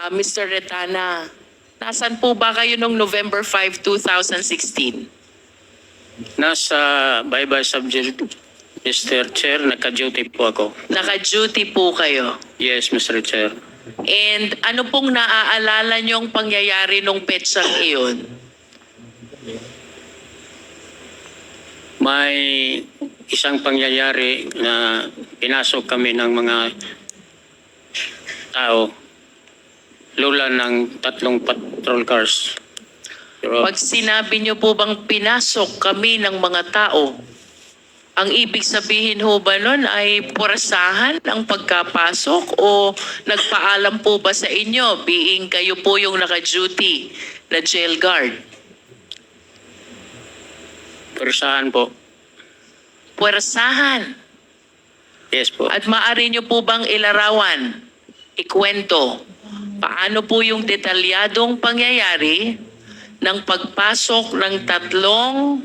Ah, Mr. Retana, nasan po ba kayo noong November 5, 2016? Nasa bye-bye subject, Mr. Chair, naka-duty po ako. Naka-duty po kayo. Yes, Mr. Chair. And ano pong naaalala niyong pangyayari nung petsang iyon? May isang pangyayari na pinasok kami ng mga tao. Lula ng tatlong patrol cars. Pero, Pag sinabi niyo po bang pinasok kami ng mga tao, ang ibig sabihin ho ba nun ay purasahan ang pagkapasok o nagpaalam po ba sa inyo being kayo po yung naka-duty na jail guard? Perusahan po. Pwersahan. Yes po. At maaari niyo po bang ilarawan, ikwento, paano po yung detalyadong pangyayari ng pagpasok ng tatlong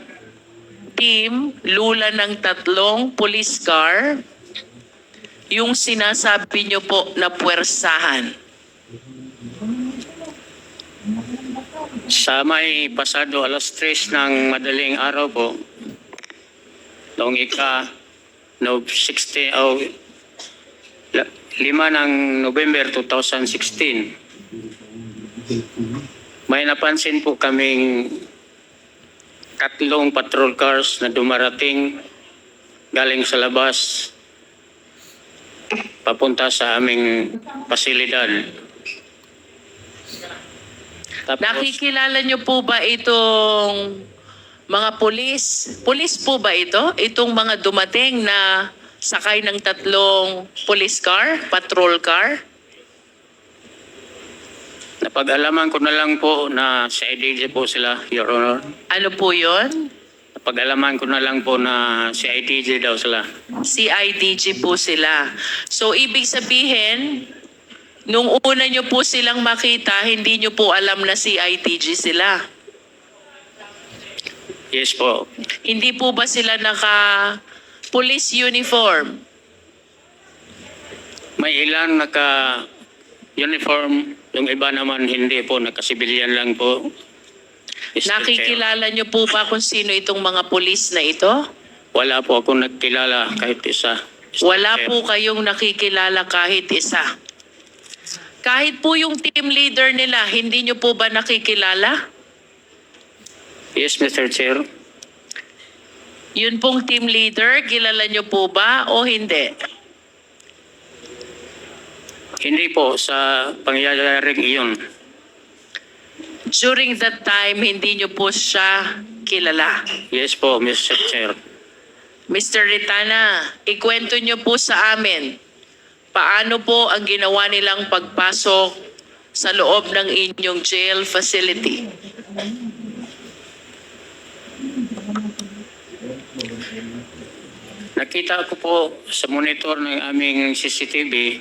team, lula ng tatlong police car, yung sinasabi niyo po na puwersahan. Sa may pasado alas 3 ng madaling araw po, noong ika no 60 o la- lima ng November 2016, may napansin po kaming tatlong patrol cars na dumarating galing sa labas papunta sa aming pasilidad. Tapos, Nakikilala niyo po ba itong mga pulis? Pulis po ba ito? Itong mga dumating na sakay ng tatlong police car, patrol car? Napag-alaman ko na lang po na sa IDJ po sila, Your Honor. Ano po yon? Napag-alaman ko na lang po na si IDJ daw sila. CIDG po sila. So, ibig sabihin, nung una nyo po silang makita, hindi nyo po alam na CIDG sila. Yes po. Hindi po ba sila naka police uniform? May ilan naka uniform, yung iba naman hindi po, naka-civilian lang po. Chair. Nakikilala nyo po ba kung sino itong mga pulis na ito? Wala po ako nagkilala kahit isa. Mr. Wala po kayong nakikilala kahit isa. Kahit po yung team leader nila, hindi nyo po ba nakikilala? Yes, Mr. Chair. Yun pong team leader, kilala nyo po ba o hindi? Hindi po sa pangyayaring iyon. During that time, hindi nyo po siya kilala. Yes po, Mr. Chair. Mr. Ritana, ikwento nyo po sa amin, paano po ang ginawa nilang pagpasok sa loob ng inyong jail facility? Nakita ko po sa monitor ng aming CCTV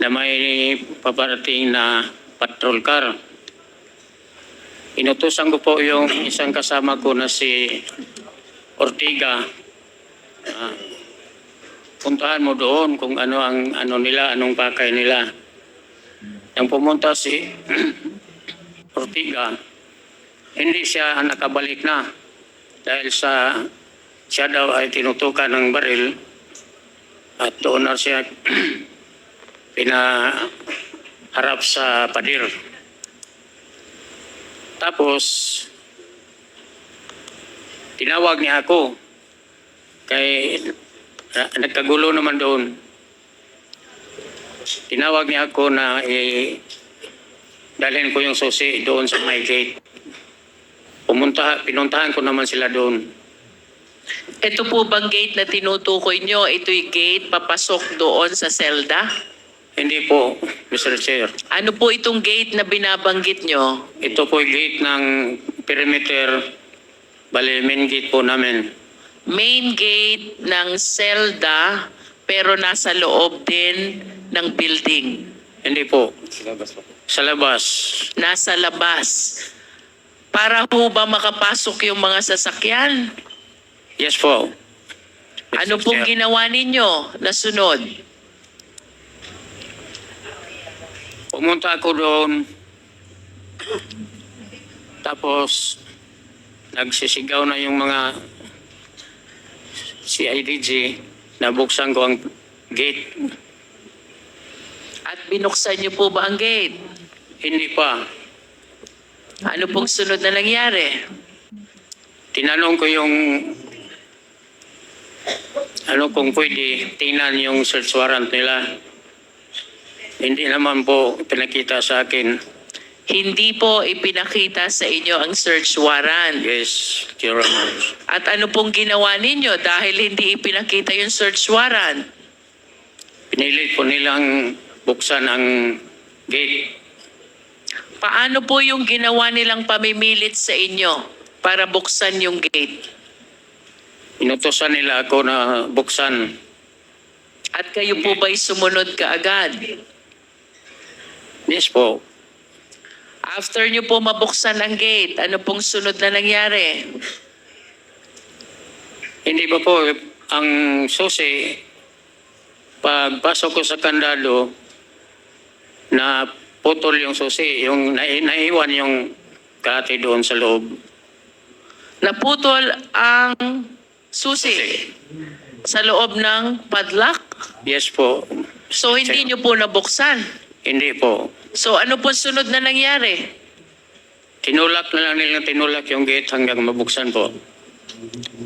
na may paparating na patrol car. Inutusan ko po yung isang kasama ko na si Ortiga. Ah, puntahan mo doon kung ano ang ano nila, anong pakay nila. Yung pumunta si Ortiga, hindi siya nakabalik na dahil sa siya daw ay tinutukan ng baril at doon na siya pinaharap sa padir. Tapos, tinawag niya ako kay na- nagkagulo naman doon. Tinawag niya ako na eh, dalhin ko yung susi doon sa my gate. Pumunta, pinuntahan ko naman sila doon. Ito po bang gate na tinutukoy nyo, ito'y gate papasok doon sa selda? Hindi po, Mr. Chair. Ano po itong gate na binabanggit nyo? Ito po yung gate ng perimeter, bali main gate po namin. Main gate ng selda pero nasa loob din ng building. Hindi po. Sa labas. Nasa labas. Para ho ba makapasok yung mga sasakyan? Yes po. Ano pong Chair. ginawa ninyo na sunod? Pumunta ako doon. Tapos, nagsisigaw na yung mga CIDG. Nabuksan ko ang gate. At binuksan niyo po ba ang gate? Hindi pa. Ano pong sunod na nangyari? Tinanong ko yung ano kung pwede tingnan yung search warrant nila. Hindi naman po pinakita sa akin. Hindi po ipinakita sa inyo ang search warrant. Yes, Your Honor. At ano pong ginawa ninyo dahil hindi ipinakita yung search warrant? Pinilit po nilang buksan ang gate. Paano po yung ginawa nilang pamimilit sa inyo para buksan yung gate? Inutosan nila ako na buksan. At kayo po ba'y sumunod kaagad? Yes po. After nyo po mabuksan ang gate, ano pong sunod na nangyari? Hindi ba po ang susi, pagpasok ko sa kandado, na putol yung susi, yung nai- naiwan yung kati doon sa loob. Naputol ang susi sa loob ng padlock. Yes po. So hindi nyo po nabuksan. Hindi po. So ano po sunod na nangyari? Tinulak na lang nila tinulak yung gate hanggang mabuksan po.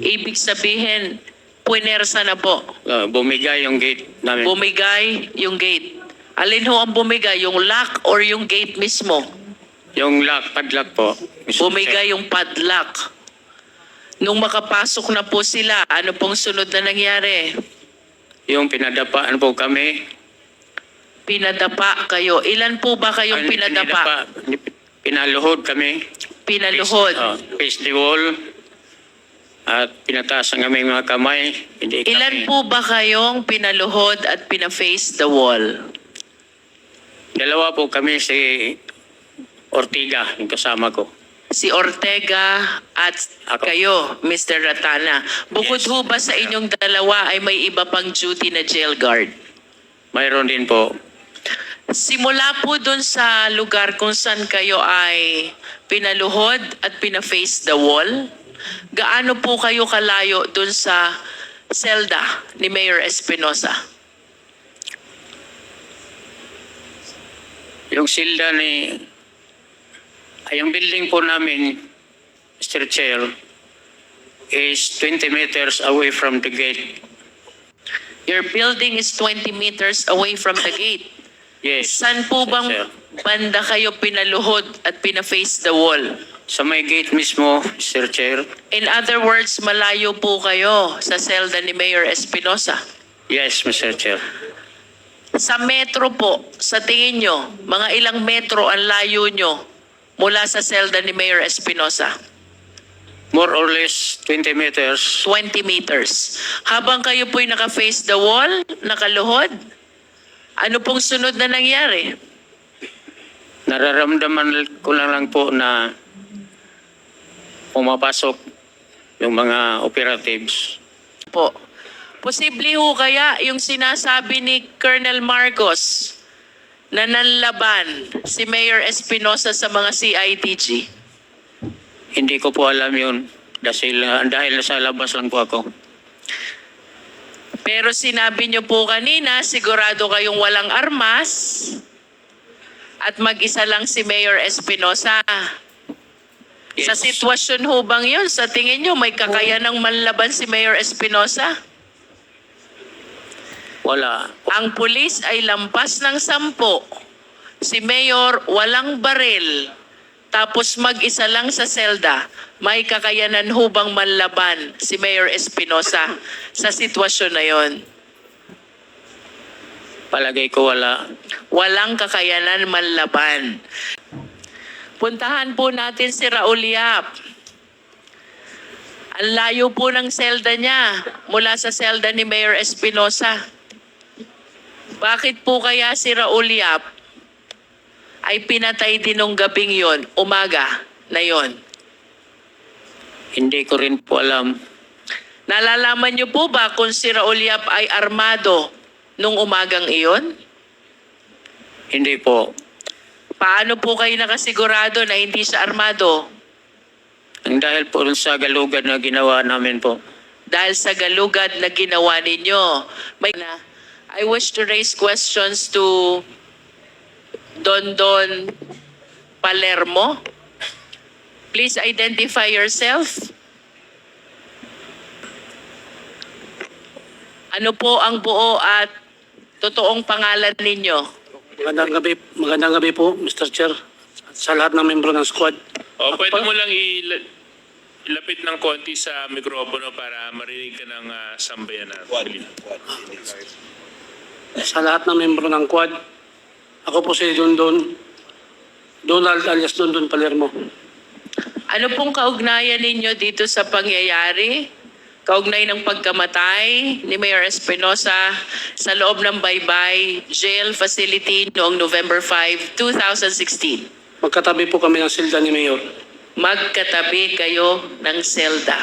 Ibig sabihin, puwersa na po. Uh, bumigay yung gate namin. Bumigay yung gate. Alin ho ang bumigay? Yung lock or yung gate mismo? yung lock, padlock po. Mr. Bumigay yung padlock. Nung makapasok na po sila, ano pong sunod na nangyari? Yung pinadapaan po kami. Pinadapa kayo. Ilan po ba kayong Ano, pinadapa? Pinaluhod kami. Pinaluhod. Uh, face the wall. At pinataas ang aming mga kamay. Hindi Ilan kami. po ba kayong pinaluhod at pina-face the wall? Dalawa po kami si Ortiga, yung kasama ko. Si Ortega at Ako. kayo, Mr. Ratana. Bukod Yes. ho ba sa inyong dalawa ay may iba pang duty na jail guard? Mayroon din po. Simula po dun sa lugar kung saan kayo ay pinaluhod at pina-face the wall, gaano po kayo kalayo dun sa selda ni Mayor Espinosa? Yung silda ni... Ay, yung building po namin, Mr. Chair, is 20 meters away from the gate. Your building is 20 meters away from the gate. Yes. Saan po bang Chair. banda kayo pinaluhod at pina-face the wall? Sa may gate mismo, Mr. Chair. In other words, malayo po kayo sa selda ni Mayor Espinosa. Yes, Mr. Chair. Sa metro po, sa tingin nyo, mga ilang metro ang layo nyo mula sa selda ni Mayor Espinosa? More or less 20 meters. 20 meters. Habang kayo po'y naka-face the wall, nakaluhod, ano pong sunod na nangyari? Nararamdaman ko lang lang po na pumapasok yung mga operatives. Po. Posible ho kaya yung sinasabi ni Colonel Marcos na nanlaban si Mayor Espinosa sa mga CITG? Hindi ko po alam yun dahil, dahil sa labas lang po ako. Pero sinabi niyo po kanina, sigurado kayong walang armas at mag-isa lang si Mayor Espinosa. Sa Yes. sitwasyon ho bang yun, sa tingin niyo may kakayanang manlaban si Mayor Espinosa? Wala. Ang pulis ay lampas ng sampo. Si Mayor walang baril. Tapos mag-isa lang sa selda. May kakayanan hubang manlaban si Mayor Espinosa sa sitwasyon na yon. Palagay ko wala. Walang kakayanan manlaban. Puntahan po natin si Raul Yap. Ang layo po ng selda niya mula sa selda ni Mayor Espinosa. Bakit po kaya si Raul Yap ay pinatay din nung gabing yon, umaga na yon? Hindi ko rin po alam. Nalalaman niyo po ba kung si Raul Yap ay armado nung umagang iyon? Hindi po. Paano po kayo nakasigurado na hindi siya armado? Ang dahil po sa galugad na ginawa namin po. Dahil sa galugad na ginawa ninyo. May na, I wish to raise questions to Don Don Palermo. Please identify yourself. Ano po ang buo at totoong pangalan ninyo? Magandang gabi, magandang gabi po, Mr. Chair. At sa lahat ng membro ng squad. O, pwede mo lang ila- ilapit ng konti sa mikropono para marinig ka ng uh, sambayan natin. Sa lahat ng membro ng quad. Ako po si Dondon. Donald alias Dondon Palermo. Ano pong kaugnayan ninyo dito sa pangyayari? Kaugnay ng pagkamatay ni Mayor Espinosa sa loob ng Baybay Jail Facility noong November 5, 2016. Magkatabi po kami ng silda ni Mayor. Magkatabi kayo ng selda.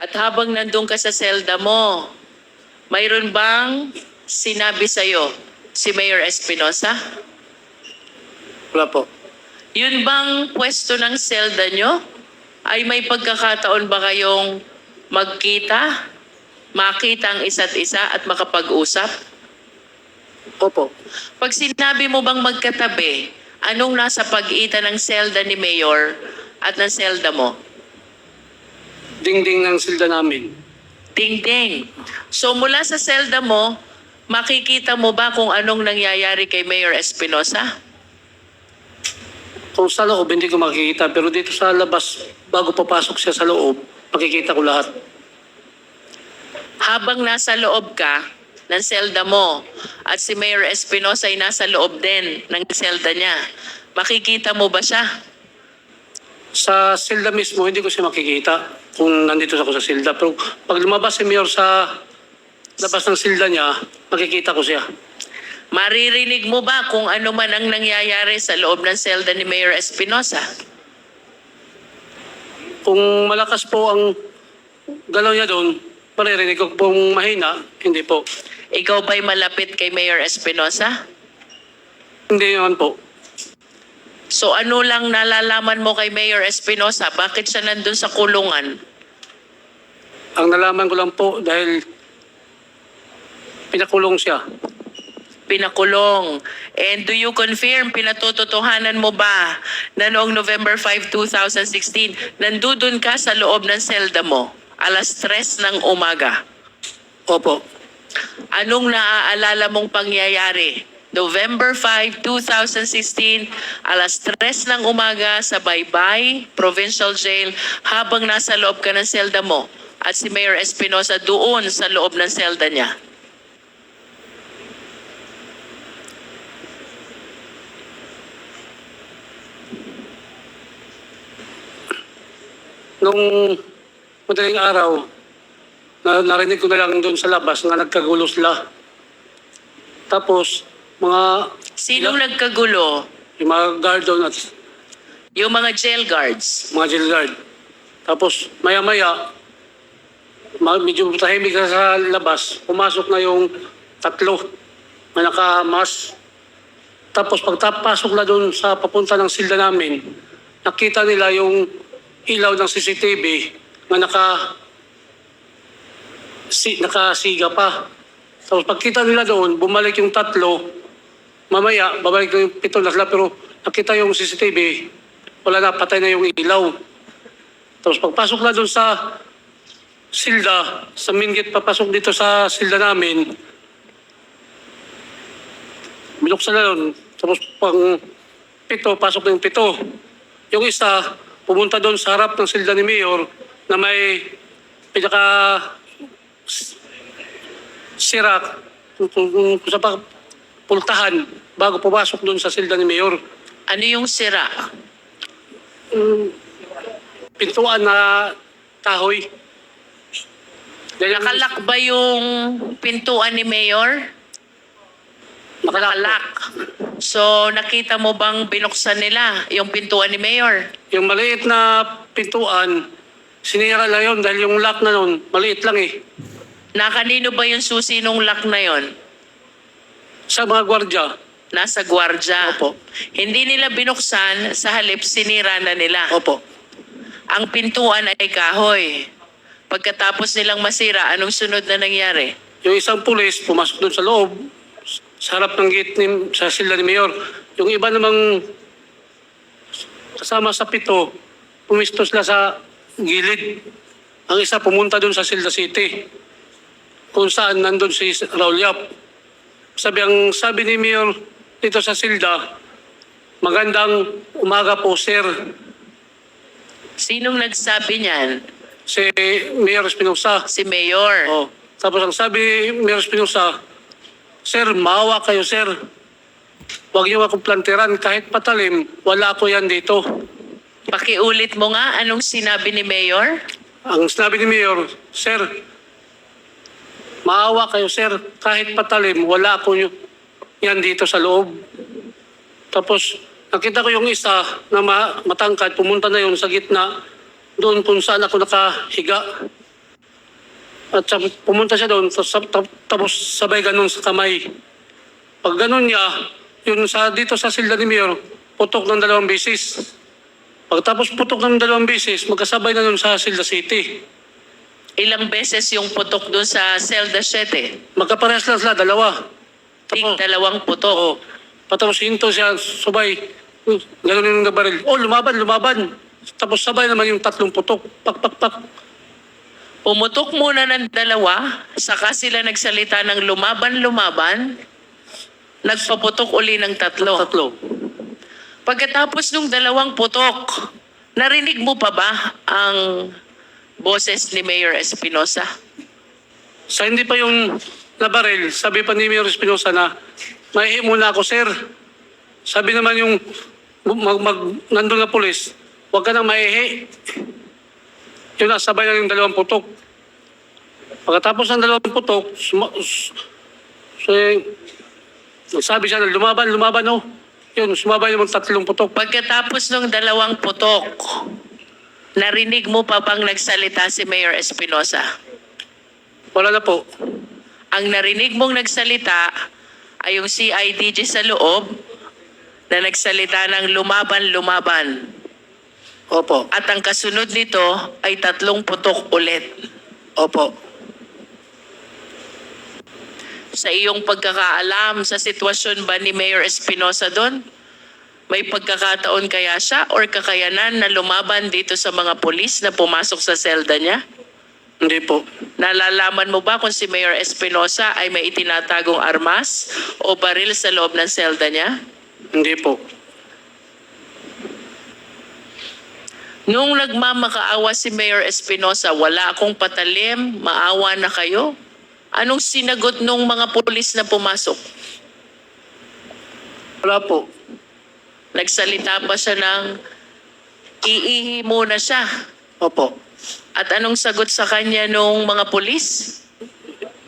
At habang nandun ka sa selda mo, mayroon bang sinabi sa'yo si Mayor Espinosa? Wala po. Yun bang pwesto ng selda nyo? Ay may pagkakataon ba kayong magkita, makita ang isa't isa at makapag-usap? Opo. Pag sinabi mo bang magkatabi, anong nasa pag-itan ng selda ni Mayor at ng selda mo? Dingding ng silda namin. Ding-ding. So mula sa selda mo, makikita mo ba kung anong nangyayari kay Mayor Espinosa? Kung sa loob, hindi ko makikita. Pero dito sa labas, bago papasok siya sa loob, makikita ko lahat. habang nasa loob ka ng selda mo at si Mayor Espinosa ay nasa loob din ng selda niya, makikita mo ba siya? Sa silda mismo, hindi ko siya makikita kung nandito ako sa silda. Pero pag lumabas si Mayor sa labas ng silda niya, makikita ko siya. Maririnig mo ba kung ano man ang nangyayari sa loob ng selda ni Mayor Espinosa? Kung malakas po ang galaw niya doon, maririnig ko pong mahina, hindi po. Ikaw ba'y malapit kay Mayor Espinosa? Hindi naman po. So ano lang nalalaman mo kay Mayor Espinosa? Bakit siya nandun sa kulungan? Ang nalaman ko lang po dahil pinakulong siya. Pinakulong. And do you confirm, pinatututuhanan mo ba na noong November 5, 2016, nandudun ka sa loob ng selda mo, alas 3 ng umaga? Opo. Anong naaalala mong pangyayari? November 5, 2016, alas 3 ng umaga sa Baybay Provincial Jail habang nasa loob ka ng selda mo at si Mayor Espinosa doon sa loob ng selda niya. Nung madaling araw, na, narinig ko na lang doon sa labas na nagkagulo sila. Tapos, mga, Sinong nagkagulo? yung mga guard doon at Yung mga jail guards. mga jail guard. Tapos, maya-maya, ma- medyo tahimik na sa labas, pumasok na yung tatlo na nakamas. Tapos pagtapasok na doon sa papunta ng silda namin, nakita nila yung ilaw ng CCTV na naka si, nakasiga pa. Tapos pagkita nila doon, bumalik yung tatlo. Mamaya, babalik na yung pito na sila, pero nakita yung CCTV, wala na, patay na yung ilaw. Tapos pagpasok na doon sa silda, sa main gate papasok dito sa silda namin, binuksan na doon. Tapos pang pito, pasok na yung pito. Yung isa, pumunta doon sa harap ng silda ni Mayor na may pinaka sirak kung sa pultahan bago pumasok doon sa silda ni Mayor. Ano yung sira? Pintuan na kahoy. Dahil Nakalak ba yung pintuan ni Mayor? Nakalak. So, nakita mo bang binuksan nila yung pintuan ni Mayor? Yung maliit na pintuan, sinira lang yun dahil yung lock na nun, maliit lang eh. Na kanino ba yung susi nung lock na yon? Sa mga gwardya, Nasa gwardya. Opo. Hindi nila binuksan, sa halip sinira na nila. Opo. Ang pintuan ay kahoy. Pagkatapos nilang masira, anong sunod na nangyari? Yung isang pulis pumasok doon sa loob, sa harap ng gate ni, sa silda ni Mayor. Yung iba namang kasama sa pito, pumisto sila sa gilid. Ang isa pumunta doon sa Silda City, kung saan nandun si Raul Yap. Sabi, ang sabi ni Mayor dito sa Silda, magandang umaga po, sir. Sinong nagsabi niyan? Si Mayor Espinosa. Si Mayor. Oh. Tapos ang sabi ni Mayor Espinosa, Sir, maawa kayo, sir. Huwag niyo akong planteran. Kahit patalim, wala ko yan dito. Pakiulit mo nga, anong sinabi ni Mayor? Ang sinabi ni Mayor, Sir, maawa kayo, sir. Kahit patalim, wala y- yan dito sa loob. Tapos, nakita ko yung isa na ma- matangkad, pumunta na yun sa gitna, doon kung saan ako nakahiga. At pumunta siya doon, tapos, tap- tapos sabay ganun sa kamay. Pag ganun niya, yun sa, dito sa silda ni Mayor, putok ng dalawang bisis. Pagkatapos putok ng dalawang bisis, magkasabay na nun sa Silda City. Ilang beses yung putok doon sa Zelda 7? Magkaparehas lang sila, dalawa. Tig Tapos, dalawang putok. oo. Patapos hinto siya, subay. Ganun yung nabaril. Oh, lumaban, lumaban. Tapos sabay naman yung tatlong putok. Pak, pak, pak. Pumutok muna ng dalawa, saka sila nagsalita ng lumaban-lumaban, nagpaputok uli ng tatlo. Tatlo. Pagkatapos nung dalawang putok, narinig mo pa ba ang boses ni Mayor Espinosa? Sa hindi pa yung nabaril, sabi pa ni Mayor Espinosa na, maihi muna ako, sir. Sabi naman yung mag, mag, nandun na pulis, huwag ka nang maihi. Yun na, sabay na yung dalawang putok. Pagkatapos ng dalawang putok, suma, so, sabi siya na lumaban, lumaban, oh. Yun, sumabay naman tatlong putok. Pagkatapos nung dalawang putok, narinig mo pa bang nagsalita si Mayor Espinosa? Wala na po. Ang narinig mong nagsalita ay yung CIDG sa loob na nagsalita ng lumaban-lumaban. Opo, At ang kasunod nito ay tatlong putok ulit. opo. Sa iyong pagkakaalam sa sitwasyon ba ni Mayor Espinosa doon? May pagkakataon kaya siya or kakayanan na lumaban dito sa mga polis na pumasok sa selda niya? Hindi po. Nalalaman mo ba kung si Mayor Espinosa ay may itinatagong armas o baril sa loob ng selda niya? Hindi po. Nung nagmamakaawa si Mayor Espinosa, wala akong patalim, maawa na kayo. Anong sinagot nung mga pulis na pumasok? Wala po. Nagsalita pa siya ng iihi muna siya. Opo. At anong sagot sa kanya nung mga pulis?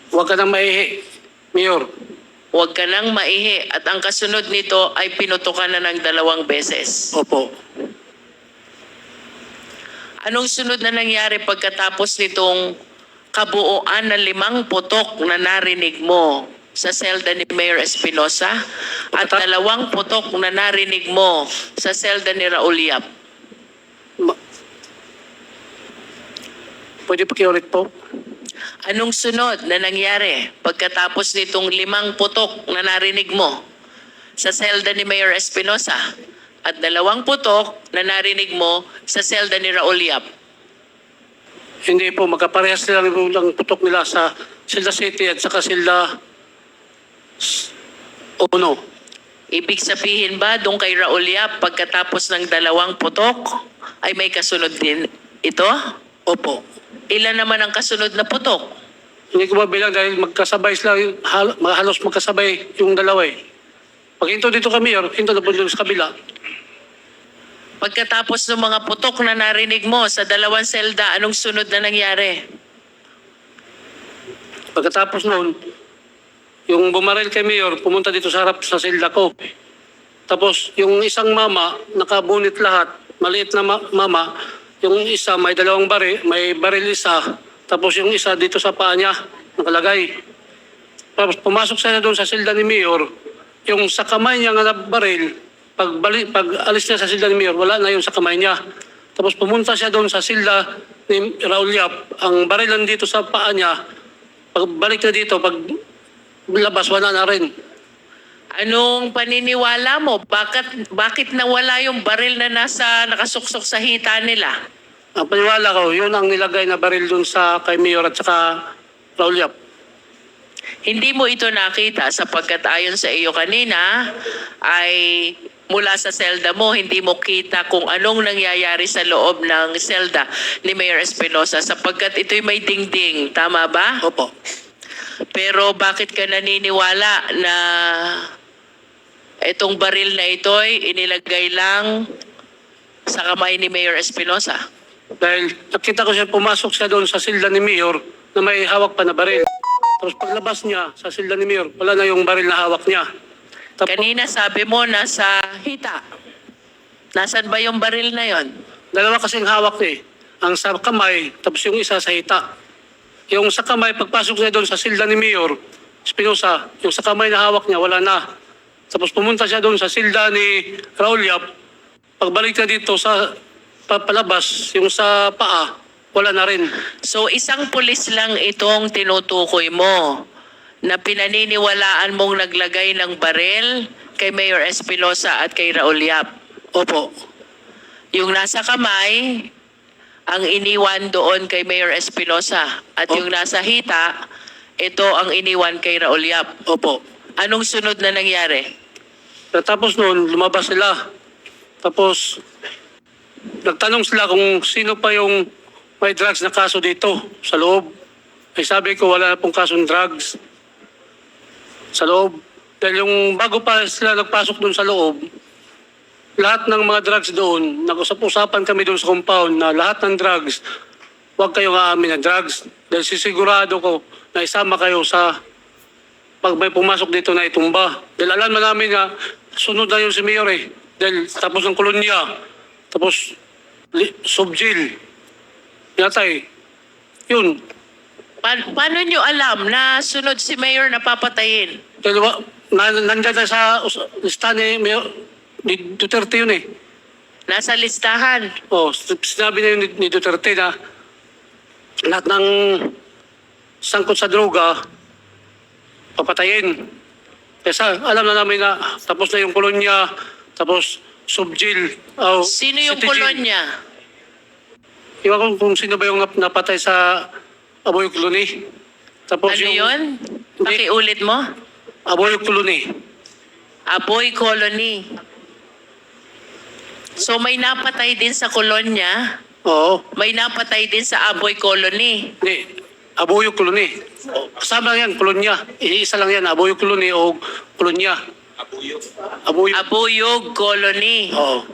Huwag ka nang maihi, Mayor. Huwag ka nang maihi. At ang kasunod nito ay pinutukan na ng dalawang beses. Opo. Anong sunod na nangyari pagkatapos nitong kabuuan na limang putok na narinig mo sa selda ni Mayor Espinosa at dalawang putok na narinig mo sa selda ni Raul Yap? Ma- Pwede pakiulit po? Anong sunod na nangyari pagkatapos nitong limang putok na narinig mo sa selda ni Mayor Espinosa at dalawang putok na narinig mo sa selda ni Raul Yap? Hindi po, magkaparehas sila ng ng putok nila sa Silda City at saka Silda Uno. Ibig sabihin ba doon kay Raul Yap pagkatapos ng dalawang putok ay may kasunod din ito? Opo. Ilan naman ang kasunod na putok? Hindi ko mabilang dahil magkasabay sila, hal, halos magkasabay yung dalawa eh. Pag hinto dito kami, Mayor, hinto na po doon sa kabila. Pagkatapos ng mga putok na narinig mo sa dalawang selda, anong sunod na nangyari? Pagkatapos noon, yung bumaril kay Mayor, pumunta dito sa harap sa silda ko. Tapos yung isang mama, nakabunit lahat, maliit na ma- mama, yung isa may dalawang baril, may baril isa, tapos yung isa dito sa paa niya, nakalagay. Tapos pumasok siya doon sa silda ni Mayor, yung sa kamay niya nga baril, pag, bali, pag alis niya sa silda ni Mayor, wala na yun sa kamay niya. Tapos pumunta siya doon sa silda ni Raul Yap, ang barilan dito sa paa niya, pagbalik na dito, pag labas, wala na rin. Anong paniniwala mo? Bakit, bakit nawala yung baril na nasa nakasuksok sa hita nila? Ang paniwala ko, yun ang nilagay na baril doon sa kay Mayor at saka Raul Yap. Hindi mo ito nakita sapagkat ayon sa iyo kanina ay mula sa selda mo, hindi mo kita kung anong nangyayari sa loob ng selda ni Mayor Espinosa sapagkat ito'y may dingding. Tama ba? Opo. Pero bakit ka naniniwala na itong baril na ito'y inilagay lang sa kamay ni Mayor Espinosa? Dahil nakita ko siya pumasok siya doon sa silda ni Mayor na may hawak pa na baril. Tapos paglabas niya sa silda ni Mayor, wala na yung baril na hawak niya. Tapos Kanina sabi mo nasa hita. Nasaan ba yung baril na yon? dalawa kasing hawak niya eh. Ang sa kamay, tapos yung isa sa hita. Yung sa kamay, pagpasok niya doon sa silda ni Mayor, Espinosa, yung sa kamay na hawak niya, wala na. Tapos pumunta siya doon sa silda ni Raul Yap. Pagbalik niya dito sa pa- palabas, yung sa paa, wala na rin. So isang pulis lang itong tinutukoy mo na pinaniniwalaan mong naglagay ng baril kay Mayor Espinosa at kay Raul Yap. Opo. Yung nasa kamay, ang iniwan doon kay Mayor Espinosa. At Oh. yung nasa hita, ito ang iniwan kay Raul Yap. Opo. Anong sunod na nangyari? Tapos noon, lumabas sila. Tapos, nagtanong sila kung sino pa yung may drugs na kaso dito sa loob. Ay sabi ko, wala na pong kasong drugs sa loob. Dahil yung bago pa sila nagpasok doon sa loob, lahat ng mga drugs doon, nag-usap-usapan kami doon sa compound na lahat ng drugs, huwag kayong aamin na drugs. Dahil sisigurado ko na isama kayo sa pag may pumasok dito na itumba. Dahil alam na namin na sunod na yun si Mayor eh. Dahil tapos ng kolonya, tapos li- subjil. Yatay. Yun. Pa- paano nyo alam na sunod si Mayor na papatayin? Dahil wa- na, nandyan na sa us- lista ni Mayor ni Duterte yun eh. Nasa listahan. Oh, sinabi na yun ni, ni Duterte na lahat ng sangkot sa droga, papatayin. Kaya alam na namin na tapos na yung kolonya, tapos subjil. Oh, Sino yung city jail. kolonya? Iwan ko kung sino ba yung nap- napatay sa Aboy Colony. Tapos Ano yung yun? Pakiulit mo? Aboy Colony. Aboy Colony. So may napatay din sa kolonya, Oo. may napatay din sa Aboy Colony. Hindi. Aboy Colony. O, Kasama lang yan, kolonya. Iisa lang yan, Aboy Colony o kolonya. Aboy. Abuyog Colony. Oo.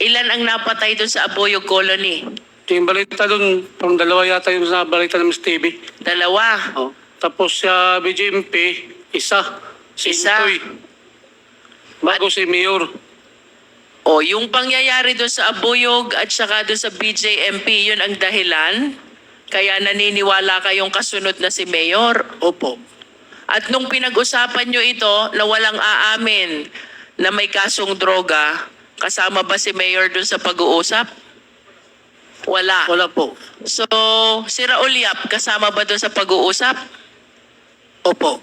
Ilan ang napatay doon sa Abuyog Colony? Ito yung balita doon, parang dalawa yata yung sa balita ng Miss TV. Dalawa. Oh. Tapos sa BJMP, isa. Si Isa. Intoy. Bago si Mayor. O, yung pangyayari doon sa Abuyog at saka doon sa BJMP, yun ang dahilan. Kaya naniniwala kayong kasunod na si Mayor. Opo. At nung pinag-usapan nyo ito na walang aamin na may kasong droga, kasama ba si Mayor dun sa pag-uusap? Wala. Wala po. So, si Raul Yap, kasama ba dun sa pag-uusap? Opo.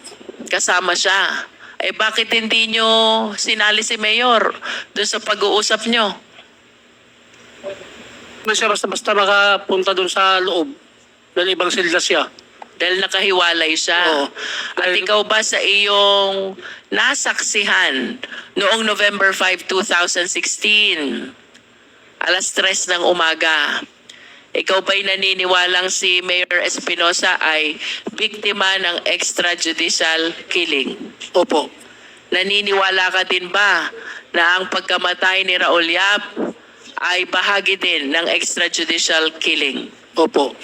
Kasama siya. Eh bakit hindi nyo sinali si Mayor dun sa pag-uusap nyo? Hindi siya basta-basta makapunta doon sa loob. Dahil ibang silda siya. Dahil nakahiwalay siya. Oo. At Dahil- ikaw ba sa iyong nasaksihan noong November 5, 2016, alas 3 ng umaga, ikaw ba'y naniniwalang si Mayor Espinosa ay biktima ng extrajudicial killing? Opo. Naniniwala ka din ba na ang pagkamatay ni Raul Yap ay bahagi din ng extrajudicial killing? Opo.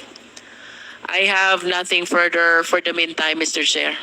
I have nothing further for the meantime, Mr. Chair.